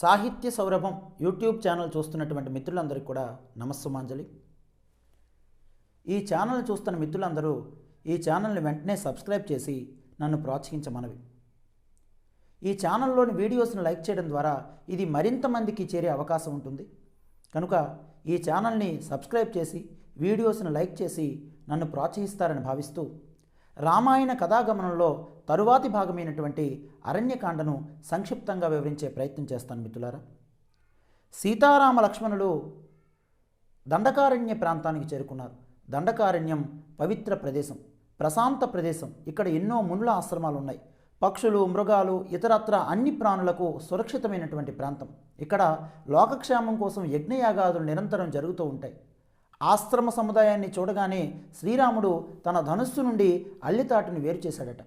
సాహిత్య సౌరభం YouTube channel చూస్తున్నటువంటి మిత్రులందరికీ కూడా నమస్సుమాంజలి. ఈ ఛానల్ చూస్తున్న మిత్రులందరూ ఈ ఛానల్ని వెంటనే సబ్స్క్రైబ్ చేసి నన్ను ప్రోత్సహించమనవి. ఈ ఛానల్లోని వీడియోస్ని లైక్ చేయడం ద్వారా ఇది మరింత మందికి చేరే అవకాశం ఉంటుంది. కనుక ఈ ఛానల్ని సబ్స్క్రైబ్ చేసి వీడియోస్ని లైక్ చేసి నన్ను ప్రోత్సహిస్తారని భావిస్తూ రామాయణ కథాగమనంలో తరువాతి భాగమైనటువంటి అరణ్యకాండను సంక్షిప్తంగా వివరించే ప్రయత్నం చేస్తాను మిత్రులారా. సీతారామ లక్ష్మణులు దండకారణ్య ప్రాంతానికి చేరుకున్నారు. దండకారణ్యం పవిత్ర ప్రదేశం ప్రశాంత ప్రదేశం. ఇక్కడ ఎన్నో మునుల ఆశ్రమాలు ఉన్నాయి పక్షులు మృగాలు ఇతరత్ర అన్ని ప్రాణులకు సురక్షితమైనటువంటి ప్రాంతం. ఇక్కడ లోకక్షేమం కోసం యజ్ఞయాగాదులు నిరంతరం జరుగుతూ ఉంటాయి. ఆశ్రమ సముదాయాన్ని చూడగానే శ్రీరాముడు తన ధనుస్సు నుండి అల్లితాటుని వేరు చేశాడట.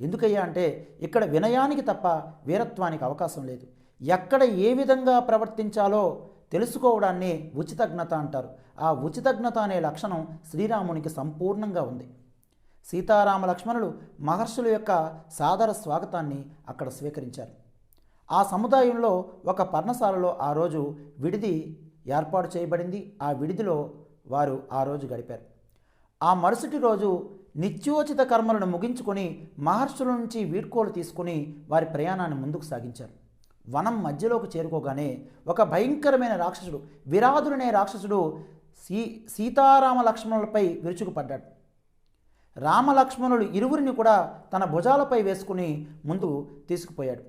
ఎందుకయ్యా అంటే ఇక్కడ వినయానికి తప్ప వీరత్వానికి అవకాశం లేదు. ఎక్కడ ఏ విధంగా ప్రవర్తించాలో తెలుసుకోవడాన్ని ఉచితజ్ఞత అంటారు. ఆ ఉచితజ్ఞత అనే లక్షణం శ్రీరామునికి సంపూర్ణంగా ఉంది. సీతారామ లక్ష్మణులు మహర్షుల యొక్క సాదర స్వాగతాన్ని అక్కడ స్వీకరించారు. ఆ సముదాయంలో ఒక పర్ణశాలలో ఆ రోజు విడిది ఏర్పాటు చేయబడింది. ఆ విడిదిలో వారు ఆ రోజు గడిపారు. ఆ మరుసటి రోజు నిత్యోచిత కర్మలను ముగించుకొని మహర్షుల నుంచి వీడ్కోలు తీసుకుని వారి ప్రయాణాన్ని ముందుకు సాగించారు. వనం మధ్యలోకి చేరుకోగానే ఒక భయంకరమైన రాక్షసుడు విరాధుడనే రాక్షసుడు సీ సీతారామ లక్ష్మణులపై విరుచుకుపడ్డాడు. రామలక్ష్మణులు ఇరువురిని కూడా తన భుజాలపై వేసుకుని ముందు తీసుకుపోయాడు.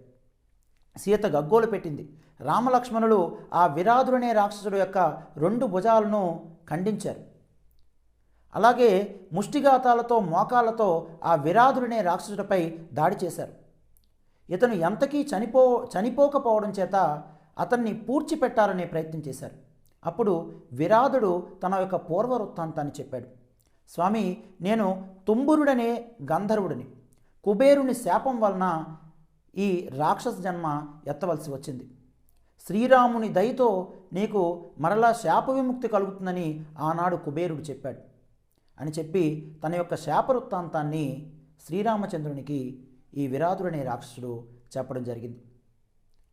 సీత గగ్గోలు పెట్టింది. రామలక్ష్మణులు ఆ విరాధుడనే రాక్షసుడు యొక్క రెండు భుజాలను ఖండించారు. అలాగే ముష్టిఘాతాలతో మోకాలతో ఆ విరాధుడనే రాక్షసుడిపై దాడి చేశారు. ఇతను ఎంతకీ చనిపో చనిపోకపోవడం చేత అతన్ని పూడ్చిపెట్టాలనే ప్రయత్నం చేశారు. అప్పుడు విరాధుడు తన యొక్క పూర్వ వృత్తాంతాన్ని చెప్పాడు. స్వామి నేను తుంబురుడనే గంధర్వుడిని. కుబేరుని శాపం వలన ఈ రాక్షస జన్మ ఎత్తవలసి వచ్చింది. శ్రీరాముని దయతో నీకు మరలా శాప విముక్తి కలుగుతుందని ఆనాడు కుబేరుడు చెప్పాడు. అని చెప్పి తన యొక్క శాప వృత్తాంతాన్ని శ్రీరామచంద్రునికి ఈ విరాధుడనే రాక్షసుడు చెప్పడం జరిగింది.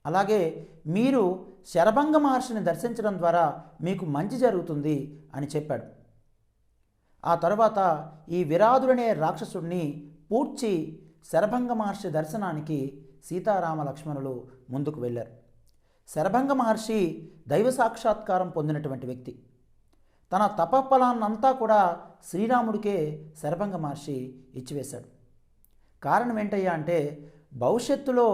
అలాగే మీరు శరభంగ మహర్షిని దర్శించడం ద్వారా మీకు మంచి జరుగుతుంది అని చెప్పాడు. ఆ తరువాత ఈ విరాధుడనే రాక్షసుడిని పూడ్చి శరభంగ మహర్షి దర్శనానికి సీతారామ లక్ష్మణులు ముందుకు వెళ్ళారు. శరభంగ మహర్షి దైవ సాక్షాత్కారం పొందినటువంటి వ్యక్తి. తన తపఫలాన్నంతా కూడా శ్రీరాముడికే శరభంగ మహర్షి ఇచ్చివేశాడు. కారణం ఏంటయ్యా అంటే భవిష్యత్తులో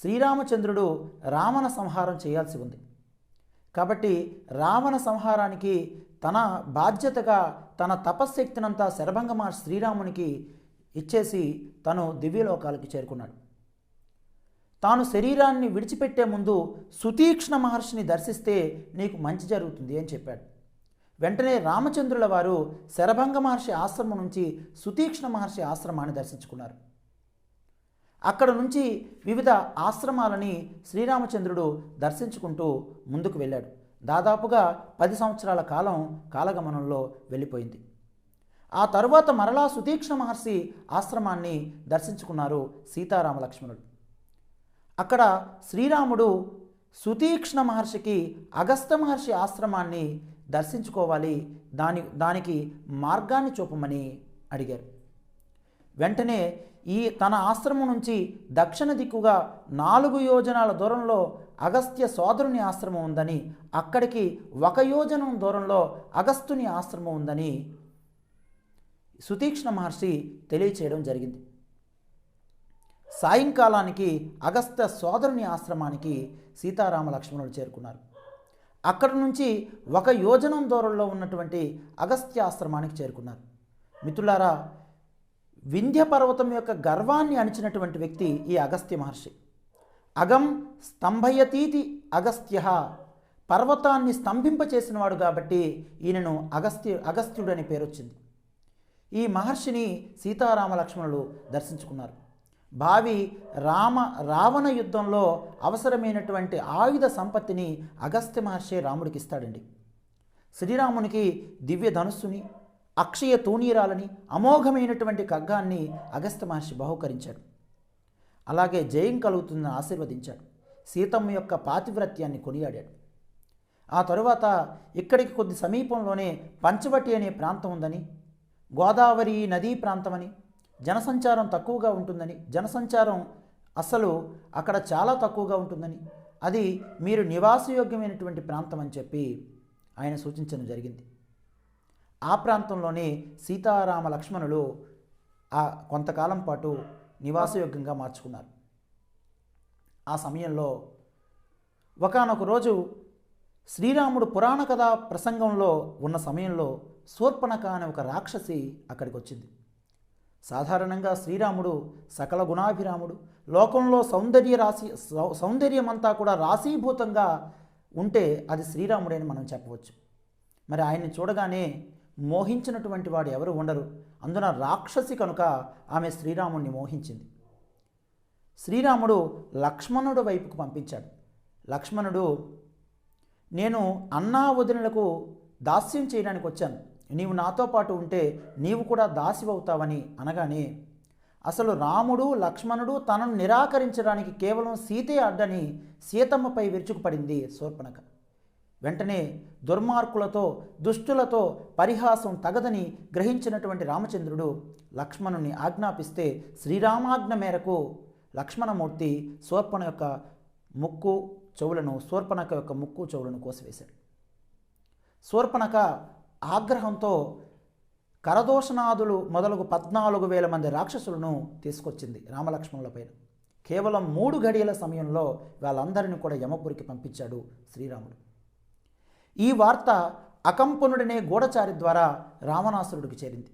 శ్రీరామచంద్రుడు రావణ సంహారం చేయాల్సి ఉంది. కాబట్టి రావణ సంహారానికి తన బాధ్యతగా తన తపశ్శక్తినంతా శరభంగ మహర్షి శ్రీరామునికి ఇచ్చేసి తను దివ్యలోకాలకి చేరుకున్నాడు. తాను శరీరాన్ని విడిచిపెట్టే ముందు సుతీక్ష్ణ మహర్షిని దర్శిస్తే నీకు మంచి జరుగుతుంది అని చెప్పాడు. వెంటనే రామచంద్రుల వారు శరభంగ మహర్షి ఆశ్రమం నుంచి సుతీక్ష్ణ మహర్షి ఆశ్రమాన్ని దర్శించుకున్నారు. అక్కడ నుంచి వివిధ ఆశ్రమాలని శ్రీరామచంద్రుడు దర్శించుకుంటూ ముందుకు వెళ్ళాడు. దాదాపుగా పది సంవత్సరాల కాలం కాలగమనంలో వెళ్ళిపోయింది. ఆ తరువాత మరలా సుతీక్ష్ణ మహర్షి ఆశ్రమాన్ని దర్శించుకున్నారు సీతారామ లక్ష్మణుడు అక్కడ శ్రీరాముడు సుతీక్ష్ణ మహర్షికి అగస్త మహర్షి ఆశ్రమాన్ని దర్శించుకోవాలి. దాని దానికి మార్గాన్ని చూపమని అడిగారు. వెంటనే ఈ తన ఆశ్రమం నుంచి దక్షిణ దిక్కుగా నాలుగు యోజనాల దూరంలో అగస్త్య సోదరుని ఆశ్రమం ఉందని అక్కడికి ఒక యోజనం దూరంలో అగస్తుని ఆశ్రమం ఉందని సుతీక్ష్ణ మహర్షి తెలియచేయడం జరిగింది. సాయంకాలానికి అగస్త్య సోదరుని ఆశ్రమానికి సీతారామ లక్ష్మణులు చేరుకున్నారు. అక్కడ నుంచి ఒక యోజనం దూరంలో ఉన్నటువంటి అగస్త్య ఆశ్రమానికి చేరుకున్నారు. మిత్రులారా వింధ్య పర్వతం యొక్క గర్వాన్ని అణిచినటువంటి వ్యక్తి ఈ అగస్త్య మహర్షి. అగం స్తంభయతీతి అగస్త్య పర్వతాన్ని స్తంభింపచేసినవాడు కాబట్టి ఈయనను అగస్త్య అగస్త్యుడు పేరొచ్చింది. పేరు వచ్చింది ఈ మహర్షిని సీతారామ లక్ష్మణులు దర్శించుకున్నారు. భావి రామ రావణ యుద్ధంలో అవసరమైనటువంటి ఆయుధ సంపత్తిని అగస్త్య మహర్షి రాముడికి ఇస్తాడండి. శ్రీరామునికి దివ్య ధనుస్సుని అక్షయ తూనీరాలని అమోఘమైనటువంటి ఖగ్గాన్ని అగస్త్య మహర్షి బహుకరించాడు. అలాగే జయం కలుగుతుందని ఆశీర్వదించాడు. సీతమ్మ యొక్క పాతివ్రత్యాన్ని కొనియాడాడు. ఆ తరువాత ఇక్కడికి కొద్ది సమీపంలోనే పంచవటి అనే ప్రాంతం ఉందని గోదావరి నదీ ప్రాంతమని జనసంచారం తక్కువగా ఉంటుందని జనసంచారం అసలు అక్కడ చాలా తక్కువగా ఉంటుందని అది మీరు నివాసయోగ్యమైనటువంటి ప్రాంతం అని చెప్పి ఆయన సూచించడం జరిగింది. ఆ ప్రాంతంలోనే సీతారామ లక్ష్మణులు ఆ కొంతకాలం పాటు నివాసయోగ్యంగా మార్చుకున్నారు. ఆ సమయంలో ఒకానొక రోజు శ్రీరాముడు పురాణ కథ ప్రసంగంలో ఉన్న సమయంలో శూర్పణక అనే ఒక రాక్షసి అక్కడికి వచ్చింది. సాధారణంగా శ్రీరాముడు సకల గుణాభిరాముడు. లోకంలో సౌందర్య రాశి సౌ- సౌందర్యమంతా కూడా రాశీభూతంగా ఉంటే అది శ్రీరాముడని మనం చెప్పవచ్చు. మరి ఆయన్ని చూడగానే మోహించినటువంటి వాడు ఎవరు ఉండరు. అందున రాక్షసి కనుక ఆమె శ్రీరాముణ్ణి మోహించింది. శ్రీరాముడు లక్ష్మణుడు వైపుకు పంపించాడు. లక్ష్మణుడు నేను అన్నా వదినలకు దాస్యం చేయడానికి వచ్చాను. నీవు నాతో పాటు ఉంటే నీవు కూడా దాసివవుతావని అనగానే అసలు రాముడు లక్ష్మణుడు తనను నిరాకరించడానికి కేవలం సీతే అడ్డని సీతమ్మపై విరుచుకుపడింది శూర్పణక. వెంటనే దుర్మార్గులతో దుష్టులతో పరిహాసం తగదని గ్రహించినటువంటి రామచంద్రుడు లక్ష్మణుని ఆజ్ఞాపిస్తే శ్రీరామాజ్ఞ మేరకు లక్ష్మణమూర్తి శూర్పణ యొక్క ముక్కు చెవులను శూర్పణక యొక్క ముక్కు చెవులను కోసివేశాడు. శూర్పణక ఆగ్రహంతో కరదోషనాథులు మొదలగు పద్నాలుగు వేల మంది రాక్షసులను తీసుకొచ్చింది రామలక్ష్మణుల పైన. కేవలం మూడు గడియల సమయంలో వాళ్ళందరినీ కూడా యమపురికి పంపించాడు శ్రీరాముడు. ఈ వార్త అకంపనుడనే గూఢచారి ద్వారా రావణాసురుడికి చేరింది.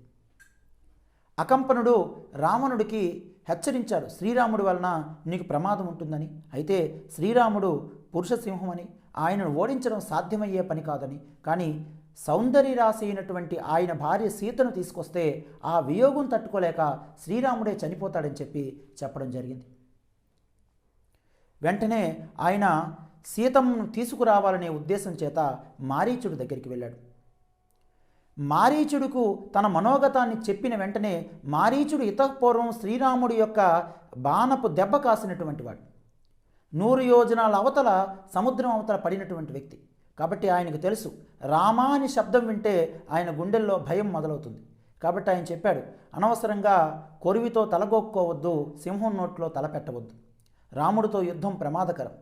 అకంపనుడు రావణుడికి హెచ్చరించాడు శ్రీరాముడి వలన నీకు ప్రమాదం ఉంటుందని. అయితే శ్రీరాముడు పురుషసింహమని ఆయనను ఓడించడం సాధ్యమయ్యే పని కాదని. కానీ సౌందర్య రాశి అయినటువంటి ఆయన భార్య సీతను తీసుకొస్తే ఆ వియోగం తట్టుకోలేక శ్రీరాముడే చనిపోతాడని చెప్పి చెప్పడం జరిగింది. వెంటనే ఆయన సీతమ్మను తీసుకురావాలనే ఉద్దేశం చేత మారీచుడి దగ్గరికి వెళ్ళాడు. మారీచుడుకు తన మనోగతాన్ని చెప్పిన వెంటనే మారీచుడు ఇతపూర్వం శ్రీరాముడి యొక్క బాణపు దెబ్బ కాసినటువంటి వాడు. నూరు యోజనాల అవతల సముద్రం అవతల పడినటువంటి వ్యక్తి. కాబట్టి ఆయనకు తెలుసు రామా అని శబ్దం వింటే ఆయన గుండెల్లో భయం మొదలవుతుంది. కాబట్టి ఆయన చెప్పాడు అనవసరంగా కొరివితో తలగొక్కోవద్దు సింహం నోట్లో తల పెట్టవద్దు. రాముడితో యుద్ధం ప్రమాదకరం.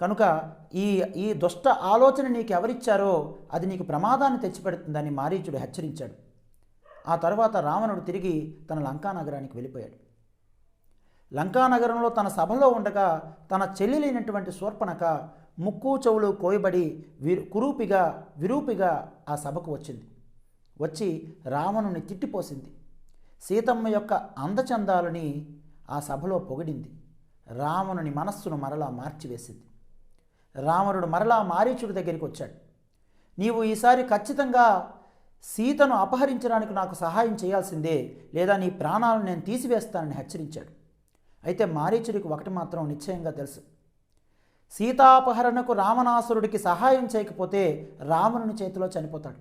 కనుక ఈ ఈ దుష్ట ఆలోచన నీకు ఎవరిచ్చారో అది నీకు ప్రమాదాన్ని తెచ్చిపెడుతుందని మారీచుడు హెచ్చరించాడు. ఆ తర్వాత రావణుడు తిరిగి తన లంకా నగరానికి వెళ్ళిపోయాడు. లంకా నగరంలో తన సభలో ఉండగా తన చెల్లి లేనటువంటి శూర్పణక ముక్కు చెవులు కోయబడి విరు కురూపిగా విరూపిగా ఆ సభకు వచ్చింది. వచ్చి రావణుని తిట్టిపోసింది. సీతమ్మ యొక్క అందచందాలని ఆ సభలో పొగిడింది. రావణుని మనస్సును మరలా మార్చివేసింది. రావణుడు మరలా మారీచుడి దగ్గరికి వచ్చాడు. నీవు ఈసారి ఖచ్చితంగా సీతను అపహరించడానికి నాకు సహాయం చేయాల్సిందే లేదా నీ ప్రాణాలను నేను తీసివేస్తానని హెచ్చరించాడు. అయితే మారీచుడికి ఒకటి మాత్రం నిశ్చయంగా తెలుసు. సీతాపహరణకు రావణాసురుడికి సహాయం చేయకపోతే రావణుని చేతిలో చనిపోతాడు.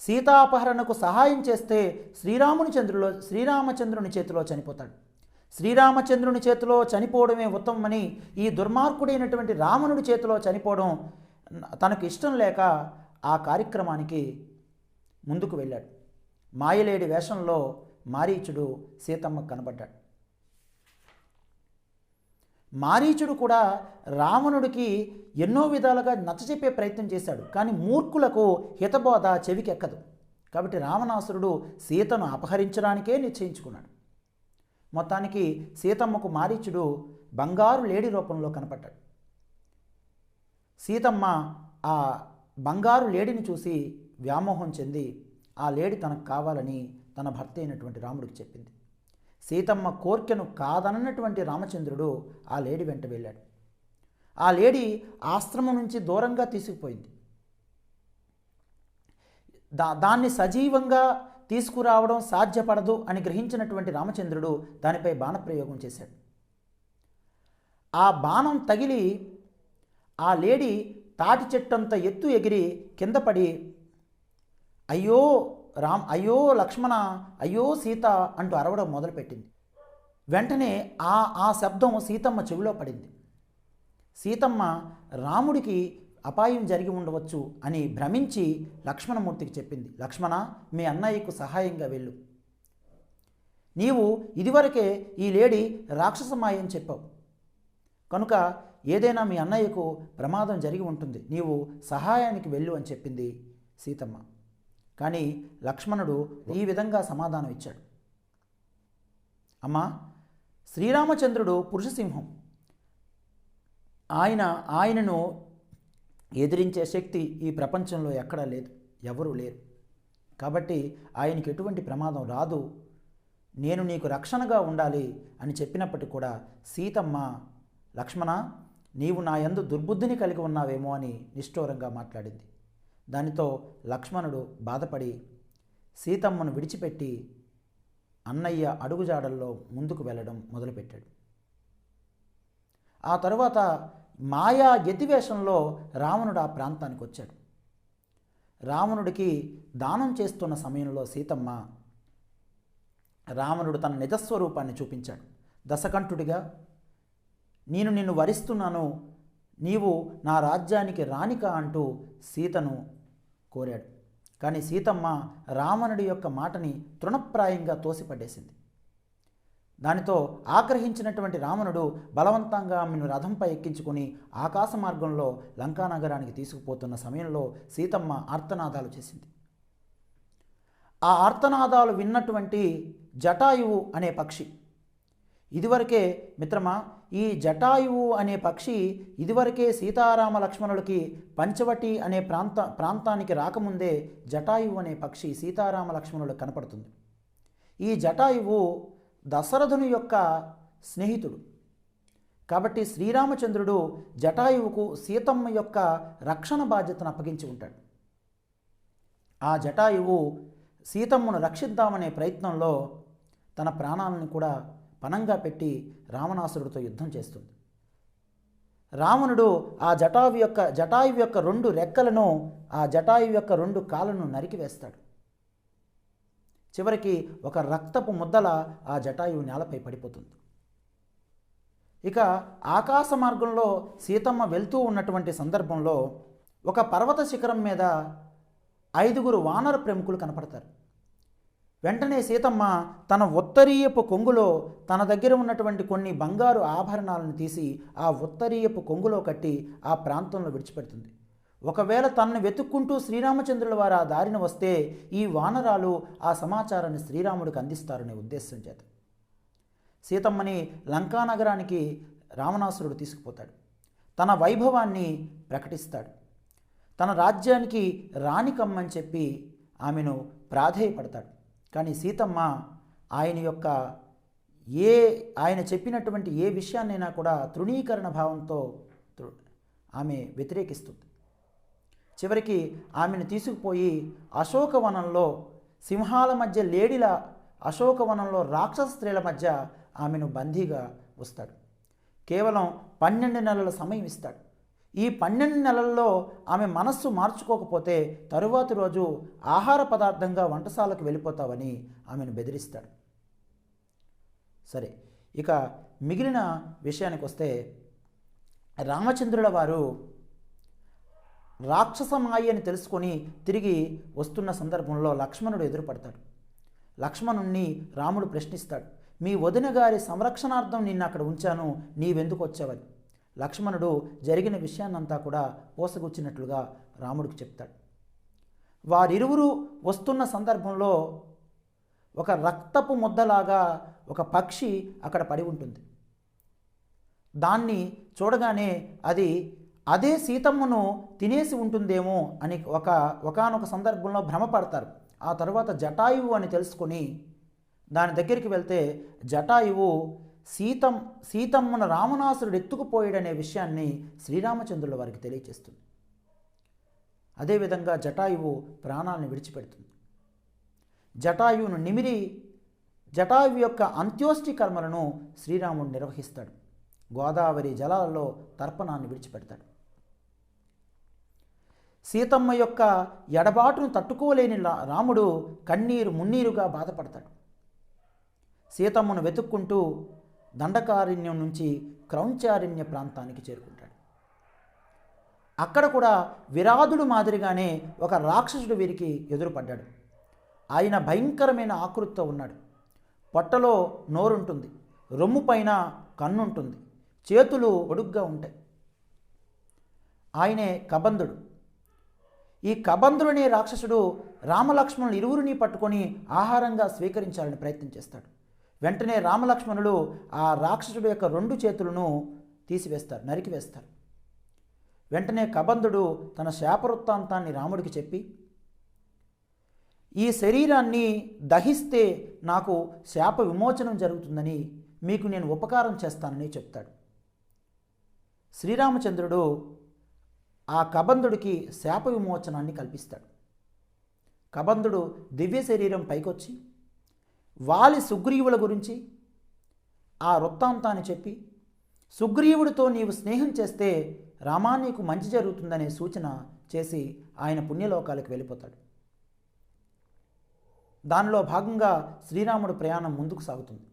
సీతాపహరణకు సహాయం చేస్తే శ్రీరాముని చంద్రులో శ్రీరామచంద్రుని చేతిలో చనిపోతాడు. శ్రీరామచంద్రుని చేతిలో చనిపోవడమే ఉత్తమమని ఈ దుర్మార్గుడైనటువంటి రావణుడి చేతిలో చనిపోవడం తనకు ఇష్టం లేక ఆ కార్యక్రమానికి ముందుకు వెళ్ళాడు. మాయలేడి వేషంలో మారీచుడు సీతమ్మ కనబడ్డాడు. మారీచుడు కూడా రావణుడికి ఎన్నో విధాలుగా నచ్చచెప్పే ప్రయత్నం చేశాడు కానీ మూర్ఖులకు హితబోధ చెవికెక్కదు. కాబట్టి రావణాసురుడు సీతను అపహరించడానికే నిశ్చయించుకున్నాడు. మొత్తానికి సీతమ్మకు మారీచుడు బంగారు లేడి రూపంలో కనపడ్డాడు. సీతమ్మ ఆ బంగారు లేడిని చూసి వ్యామోహం చెంది ఆ లేడి తనకు కావాలని తన భర్త అయినటువంటి రాముడికి చెప్పింది. సీతమ్మ కోర్కెను కాదనన్నటువంటి రామచంద్రుడు ఆ లేడి వెంట వెళ్ళాడు. ఆ లేడి ఆశ్రమం నుంచి దూరంగా తీసుకుపోయింది. దా దాన్ని సజీవంగా తీసుకురావడం సాధ్యపడదు అని గ్రహించినటువంటి రామచంద్రుడు దానిపై బాణప్రయోగం చేశాడు. ఆ బాణం తగిలి ఆ లేడి తాటి చెట్టంత ఎత్తు ఎగిరి కింద పడి అయ్యో రామ్ అయ్యో లక్ష్మణ అయ్యో సీత అంటూ అరవడం మొదలుపెట్టింది. వెంటనే ఆ ఆ శబ్దం సీతమ్మ చెవిలో పడింది. సీతమ్మ రాముడికి అపాయం జరిగి ఉండవచ్చు అని భ్రమించి లక్ష్మణమూర్తికి చెప్పింది. లక్ష్మణ మీ అన్నయ్యకు సహాయంగా వెళ్ళు. నీవు ఇదివరకే ఈ లేడీ రాక్షసమాయ అని చెప్పావు. కనుక ఏదైనా మీ అన్నయ్యకు ప్రమాదం జరిగి ఉంటుంది. నీవు సహాయానికి వెళ్ళు అని చెప్పింది సీతమ్మ. కానీ లక్ష్మణుడు ఈ విధంగా సమాధానం ఇచ్చాడు. అమ్మా శ్రీరామచంద్రుడు పురుషసింహం. ఆయన ఆయనను ఎదిరించే శక్తి ఈ ప్రపంచంలో ఎక్కడా లేదు ఎవరూ లేరు. కాబట్టి ఆయనకి ఎటువంటి ప్రమాదం రాదు నేను నీకు రక్షణగా ఉండాలి అని చెప్పినప్పటికీ కూడా సీతమ్మ లక్ష్మణ నీవు నా యందు దుర్బుద్ధిని కలిగి ఉన్నావేమో అని నిష్ఠూరంగా మాట్లాడింది. దానితో లక్ష్మణుడు బాధపడి సీతమ్మను విడిచిపెట్టి అన్నయ్య అడుగుజాడల్లో ముందుకు వెళ్ళడం మొదలుపెట్టాడు. ఆ తరువాత మాయా యతివేషంలో రావణుడు ఆ ప్రాంతానికి వచ్చాడు. రావణుడికి దానం చేస్తున్న సమయంలో సీతమ్మ రావణుడు తన నిజస్వరూపాన్ని చూపించాడు. దశకంఠుడిగా నేను నిన్ను వరిస్తున్నాను నీవు నా రాజ్యానికి రానిక అంటూ సీతను కోరాడు. కానీ సీతమ్మ రావణుడి యొక్క మాటని తృణప్రాయంగా తోసిపడేసింది దానితో ఆగ్రహించినటువంటి రావణుడు బలవంతంగా ఆమెను రథంపై ఎక్కించుకొని ఆకాశ మార్గంలో లంకానగరానికి తీసుకుపోతున్న సమయంలో సీతమ్మ ఆర్తనాదాలు చేసింది. ఆ ఆర్తనాదాలు విన్నటువంటి జటాయువు అనే పక్షి ఇదివరకే మిత్రమా ఈ జటాయువు అనే పక్షి ఇదివరకే సీతారామ లక్ష్మణులకి పంచవటి అనే ప్రాంత ప్రాంతానికి రాకముందే జటాయువు అనే పక్షి సీతారామ లక్ష్మణులకు కనపడుతుంది. ఈ జటాయువు దశరథుని యొక్క స్నేహితుడు. కాబట్టి శ్రీరామచంద్రుడు జటాయువుకు సీతమ్మ యొక్క రక్షణ బాధ్యతను అప్పగించి ఉంటాడు. ఆ జటాయువు సీతమ్మను రక్షిద్దామనే ప్రయత్నంలో తన ప్రాణాలను కూడా పణంగా పెట్టి రావణాసురుడితో యుద్ధం చేస్తుంది. రావణుడు ఆ జటాయు యొక్క జటాయువు యొక్క రెండు రెక్కలను ఆ జటాయువు యొక్క రెండు కాళ్ళను నరికివేస్తాడు చివరికి ఒక రక్తపు ముద్దల ఆ జటాయువు నేలపై పడిపోతుంది. ఇక ఆకాశ మార్గంలో సీతమ్మ వెళ్తూ ఉన్నటువంటి సందర్భంలో ఒక పర్వత శిఖరం మీద ఐదుగురు వానర ప్రముఖులు కనపడతారు. వెంటనే సీతమ్మ తన ఉత్తరీయపు కొంగులో తన దగ్గర ఉన్నటువంటి కొన్ని బంగారు ఆభరణాలను తీసి ఆ ఉత్తరీయపు కొంగులో కట్టి ఆ ప్రాంతంలో విడిచిపెడుతుంది. ఒకవేళ తనను వెతుక్కుంటూ శ్రీరామచంద్రుల వారు ఆ దారిన వస్తే ఈ వానరాలు ఆ సమాచారాన్ని శ్రీరాముడికి అందిస్తారనే ఉద్దేశం చేత. సీతమ్మని లంకానగరానికి రావణాసురుడు తీసుకుపోతాడు. తన వైభవాన్ని ప్రకటిస్తాడు. తన రాజ్యానికి రాణికమ్మని చెప్పి ఆమెను ప్రాధేయపడతాడు. కానీ సీతమ్మ ఆయన యొక్క ఏ ఆయన చెప్పినటువంటి ఏ విషయాన్నైనా కూడా తృణీకరణ భావంతో ఆమె వ్యతిరేకిస్తుంది. చివరికి ఆమెను తీసుకుపోయి అశోకవనంలో సింహాల మధ్య లేడిల అశోకవనంలో రాక్షస స్త్రీల మధ్య ఆమెను బందీగా వస్తాడు కేవలం పన్నెండు నెలల సమయం ఇస్తాడు. ఈ పన్నెండు నెలల్లో ఆమె మనస్సు మార్చుకోకపోతే తరువాతి రోజు ఆహార పదార్థంగా వంటశాలకు వెళ్ళిపోతావని ఆమెను బెదిరిస్తాడు. సరే ఇక మిగిలిన విషయానికి వస్తే రామచంద్రుల వారు రాక్షసమాయి అని తెలుసుకొని తిరిగి వస్తున్న సందర్భంలో లక్ష్మణుడు ఎదురుపడతాడు. లక్ష్మణుణ్ణి రాముడు ప్రశ్నిస్తాడు మీ వదిన గారి సంరక్షణార్థం నిన్ను అక్కడ ఉంచాను నీవెందుకు వచ్చావని? లక్ష్మణుడు జరిగిన విషయాన్నంతా కూడా పోసగుచ్చినట్లుగా రాముడికి చెప్తాడు. వారిరువురు వస్తున్న సందర్భంలో ఒక రక్తపు ముద్దలాగా ఒక పక్షి అక్కడ పడి ఉంటుంది. దాన్ని చూడగానే అది అదే సీతమ్మను తినేసి ఉంటుందేమో అని ఒక ఒకానొక సందర్భంలో భ్రమపడతారు. ఆ తర్వాత జటాయువు అని తెలుసుకొని దాని దగ్గరికి వెళ్తే జటాయువు సీతం సీతమ్మను రామనాసురుడు ఎత్తుకుపోయాడనే విషయాన్ని శ్రీరామచంద్రుల వారికి తెలియచేస్తుంది. అదేవిధంగా జటాయువు ప్రాణాలను విడిచిపెడుతుంది. జటాయువును నిమిరి జటాయువు యొక్క అంత్యోష్టి కర్మలను శ్రీరాముడు నిర్వహిస్తాడు. గోదావరి జలాలలో తర్పణాన్ని విడిచిపెడతాడు. సీతమ్మ యొక్క ఎడబాటును తట్టుకోలేని రాముడు కన్నీరు మున్నీరుగా బాధపడతాడు. సీతమ్మను వెతుక్కుంటూ దండకారణ్యం నుంచి క్రౌంచారణ్య ప్రాంతానికి చేరుకుంటాడు. అక్కడ కూడా విరాధుడు మాదిరిగానే ఒక రాక్షసుడు వీరికి ఎదురుపడ్డాడు. ఆయన భయంకరమైన ఆకృతితో ఉన్నాడు. పొట్టలో నోరుంటుంది రొమ్ము పైన కన్నుంటుంది చేతులు ఒడుగ్గా ఉంటాయి. ఆయనే కబంధుడు. ఈ కబంధుడనే రాక్షసుడు రామలక్ష్మణులు ఇరువురిని పట్టుకొని ఆహారంగా స్వీకరించాలని ప్రయత్నం చేస్తాడు. వెంటనే రామలక్ష్మణులు ఆ రాక్షసుడు యొక్క రెండు చేతులను తీసివేస్తారు నరికివేస్తారు. వెంటనే కబంధుడు తన శాపవృత్తాంతాన్ని రాముడికి చెప్పి ఈ శరీరాన్ని దహిస్తే నాకు శాప విమోచనం జరుగుతుందని మీకు నేను ఉపకారం చేస్తానని చెప్తాడు. శ్రీరామచంద్రుడు ఆ కబంధుడికి శాప విమోచనాన్ని కల్పిస్తాడు. కబంధుడు దివ్య శరీరం పైకొచ్చి వాలి సుగ్రీవుల గురించి ఆ వృత్తాంతాన్ని చెప్పి సుగ్రీవుడితో నీవు స్నేహం చేస్తే రామా నీకు మంచి జరుగుతుందనే సూచన చేసి ఆయన పుణ్యలోకాలకు వెళ్ళిపోతాడు. దానిలో భాగంగా శ్రీరాముడు ప్రయాణం ముందుకు సాగుతుంది.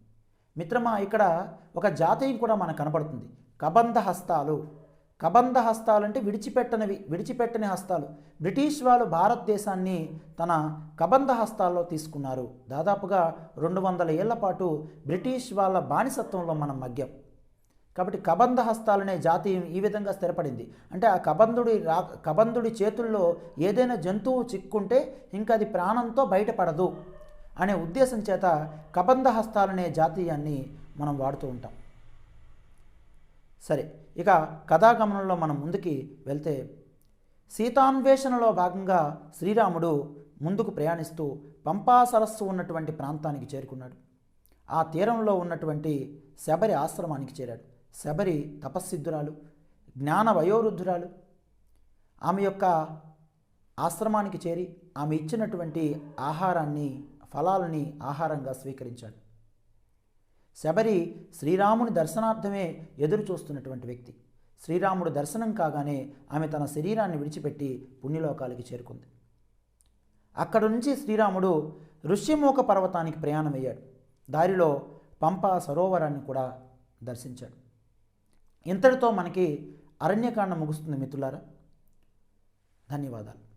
మిత్రమా ఇక్కడ ఒక జాతీయం కూడా మనకు కనబడుతుంది. కబంధ హస్తాలు కబంధ హస్తాలంటే విడిచిపెట్టనివి విడిచిపెట్టని హస్తాలు. బ్రిటిష్ వాళ్ళు భారతదేశాన్ని తన కబంధ హస్తాల్లో తీసుకున్నారు. దాదాపుగా రెండు వందల ఏళ్ళ పాటు బ్రిటిష్ వాళ్ళ బానిసత్వంలో మనం మగ్గాం. కాబట్టి కబంధ హస్తాలనే జాతీయం ఈ విధంగా స్థిరపడింది. అంటే ఆ కబంధుడి రా కబంధుడి చేతుల్లో ఏదైనా జంతువు చిక్కుంటే ఇంకా అది ప్రాణంతో బయటపడదు అనే ఉద్దేశం చేత కబంధ హస్తాలనే జాతీయాన్ని మనం వాడుతూ ఉంటాం. సరే ఇక కథాగమనంలో మనం ముందుకి వెళ్తే సీతాన్వేషణలో భాగంగా శ్రీరాముడు ముందుకు ప్రయాణిస్తూ పంపా సరస్సు ఉన్నటువంటి ప్రాంతానికి చేరుకున్నాడు. ఆ తీరంలో ఉన్నటువంటి శబరి ఆశ్రమానికి చేరాడు. శబరి తపస్సిద్ధురాలు జ్ఞాన వయోవృద్ధురాలు. ఆమె యొక్క ఆశ్రమానికి చేరి ఆమె ఇచ్చినటువంటి ఆహారాన్ని ఫలాలని ఆహారంగా స్వీకరించాడు. శబరి శ్రీరాముని దర్శనార్థమే ఎదురు చూస్తున్నటువంటి వ్యక్తి. శ్రీరాముడు దర్శనం కాగానే ఆమె తన శరీరాన్ని విడిచిపెట్టి పుణ్యలోకాలకి చేరుకుంది. అక్కడ నుంచి శ్రీరాముడు ఋష్యమూక పర్వతానికి ప్రయాణమయ్యాడు. దారిలో పంపా సరోవరాన్ని కూడా దర్శించాడు. ఇంతటితో మనకి అరణ్యకాండ ముగుస్తుంది మిత్రులారా. ధన్యవాదాలు.